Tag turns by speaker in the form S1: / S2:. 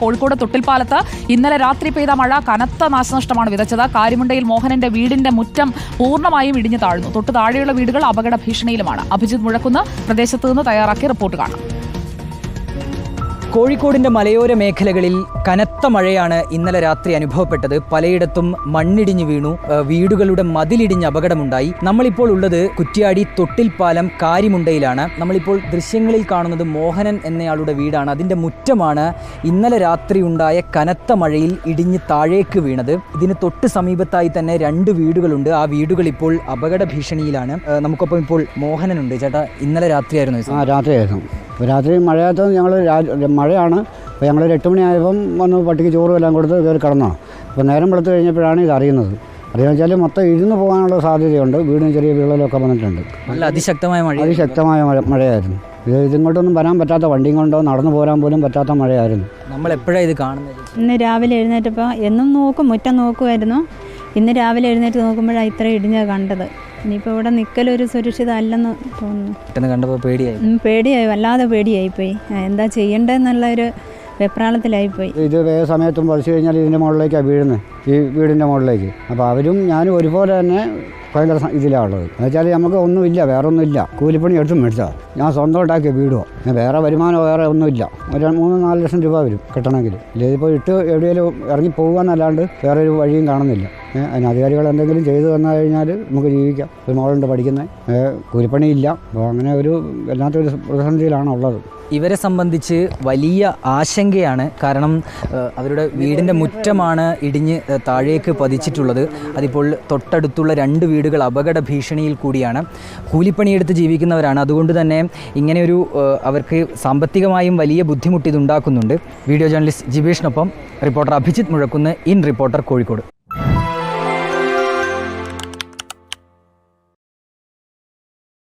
S1: കോഴിക്കോട് തൊട്ടിൽപ്പാലത്ത് ഇന്നലെ രാത്രി പെയ്ത മഴ കനത്ത നാശനഷ്ടമാണ് വിതച്ചത്. കാരിമുണ്ടയിൽ മോഹനന്റെ വീടിന്റെ മുറ്റം പൂർണമായും ഇടിഞ്ഞു താഴ്ന്നു. തൊട്ടു താഴെയുള്ള വീടുകൾ അപകട ഭീഷണിയിലുമാണ്. അഭിജിത്ത് മുഴക്കുന്ന് പ്രദേശത്ത് നിന്ന് തയ്യാറാക്കിയ റിപ്പോർട്ട് കാണാം.
S2: കോഴിക്കോടിന്റെ മലയോര മേഖലകളിൽ കനത്ത മഴയാണ് ഇന്നലെ രാത്രി അനുഭവപ്പെട്ടത്. പലയിടത്തും മണ്ണിടിഞ്ഞു വീണു. വീടുകളുടെ മതിലിടിഞ്ഞ് അപകടമുണ്ടായി. നമ്മളിപ്പോൾ ഉള്ളത് കുറ്റ്യാടി തൊട്ടിൽപ്പാലം കാരിമുണ്ടയിലാണ്. നമ്മളിപ്പോൾ ദൃശ്യങ്ങളിൽ കാണുന്നത് മോഹനൻ എന്നയാളുടെ വീടാണ്. അതിന്റെ മുറ്റമാണ് ഇന്നലെ രാത്രി ഉണ്ടായ കനത്ത മഴയിൽ ഇടിഞ്ഞ് താഴേക്ക് വീണത്. ഇതിന് തൊട്ട് സമീപത്തായി തന്നെ രണ്ട് വീടുകളുണ്ട്. ആ വീടുകൾ ഇപ്പോൾ അപകട ഭീഷണിയിലാണ്. നമുക്കൊപ്പം ഇപ്പോൾ മോഹനനുണ്ട്. ചേട്ടാ ഇന്നലെ രാത്രിയായിരുന്നു
S3: രാത്രിയായിരുന്നു. അപ്പോൾ രാത്രി മഴയത്ത് ഞങ്ങൾ മഴയാണ്. അപ്പോൾ ഞങ്ങൾ ഒരു എട്ട് മണിയായപ്പം വന്ന് പട്ടിക്ക് ചോറും എല്ലാം കൊടുത്ത് കയറി കിടന്നു അപ്പോൾ നേരം വെളുത്ത് കഴിഞ്ഞപ്പോഴാണ് ഇത് അറിയുന്നത്. അറിയാന്ന് വെച്ചാൽ മൊത്തം ഇരുന്ന് പോകാനുള്ള സാധ്യതയുണ്ട്. വീടിന് ചെറിയ വിള്ളലൊക്കെ വന്നിട്ടുണ്ട്.
S2: നല്ല അതിശക്തമായ മഴ
S3: അതിശക്തമായ മഴ മഴയായിരുന്നു. ഇത് ഇതിങ്ങോട്ടൊന്നും വരാൻ പറ്റാത്ത വണ്ടിയും കൊണ്ടോ നടന്നു പോരാൻ പോലും പറ്റാത്ത മഴയായിരുന്നു.
S2: നമ്മൾ എപ്പോഴാണ് ഇത് കാണുന്നത്?
S4: ഇന്ന് രാവിലെ എഴുന്നേറ്റപ്പോൾ എന്നും നോക്കും മുറ്റം നോക്കുമായിരുന്നു. ഇന്ന് രാവിലെ എഴുന്നേറ്റ് നോക്കുമ്പോഴാണ് ഇത്ര ഇടിഞ്ഞത് കണ്ടത്. ഇനിയിപ്പോൾ ഇവിടെ നിൽക്കലൊരു സുരക്ഷിതമല്ലെന്ന് തോന്നുന്നു.
S2: പെട്ടെന്ന് കണ്ടപ്പോൾ പേടിയായി.
S4: പേടിയായി. വല്ലാതെ പേടിയായിപ്പോയി പോയി. എന്താ ചെയ്യേണ്ടതെന്നുള്ള ഒരു വെപ്രാളത്തിലായിപ്പോയി
S3: ഇത് വേറെ സമയത്തും വലിച്ചു കഴിഞ്ഞാൽ ഇതിന്റെ മുകളിലേക്കാണ് വീഴുന്നത്. ഈ വീടിന്റെ മുകളിലേക്ക്. അപ്പോൾ അവരും ഞാനും ഒരുപോലെ തന്നെ ഭയങ്കര ഇതിലാണുള്ളത് ഇതിലാണ് ഉള്ളത്. എന്ന് വെച്ചാൽ നമുക്ക് ഒന്നുമില്ല വേറെ ഒന്നുമില്ല കൂലിപ്പണി എടുത്തും മേടിച്ചാൽ ഞാൻ സ്വന്തം ഉണ്ടാക്കിയ വീടോ ഞാൻ വേറെ വരുമാനമോ വേറെ ഒന്നുമില്ല. ഒരു മൂന്ന് നാല് ലക്ഷം രൂപ വരും കിട്ടണമെങ്കിൽ. ഇതിപ്പോൾ ഇട്ട് എവിടെയെങ്കിലും ഇറങ്ങി പോകുകയെന്നല്ലാണ്ട് വേറെ ഒരു വഴിയും കാണുന്നില്ല. അതിന് അധികാരികൾ എന്തെങ്കിലും ചെയ്തു തന്നു കഴിഞ്ഞാൽ നമുക്ക് ജീവിക്കാം. ഒരു മോളുണ്ട് പഠിക്കുന്നത് കൂലിപ്പണിയില്ല അപ്പോൾ അങ്ങനെ ഒരു വല്ലാത്തൊരു പ്രതിസന്ധിയിലാണ് ഉള്ളത്
S2: ഇവരെ സംബന്ധിച്ച് വലിയ ആശങ്കയാണ് കാരണം അവരുടെ വീടിന്റെ മുറ്റമാണ് ഇടിഞ്ഞ് താഴേക്ക് പതിച്ചിട്ടുള്ളത്. അതിപ്പോൾ തൊട്ടടുത്തുള്ള രണ്ട് വീടുകൾ അപകട ഭീഷണിയിൽ കൂടിയാണ്. കൂലിപ്പണിയെടുത്ത് ജീവിക്കുന്നവരാണ്. അതുകൊണ്ട് തന്നെ ഇങ്ങനെയൊരു അവർക്ക് സാമ്പത്തികമായും വലിയ ബുദ്ധിമുട്ട് ഇതുണ്ടാക്കുന്നുണ്ട്. Video journalist ജിബേഷിനൊപ്പം reporter Abhijith Muzhakkunnu. In reporter Kozhikode.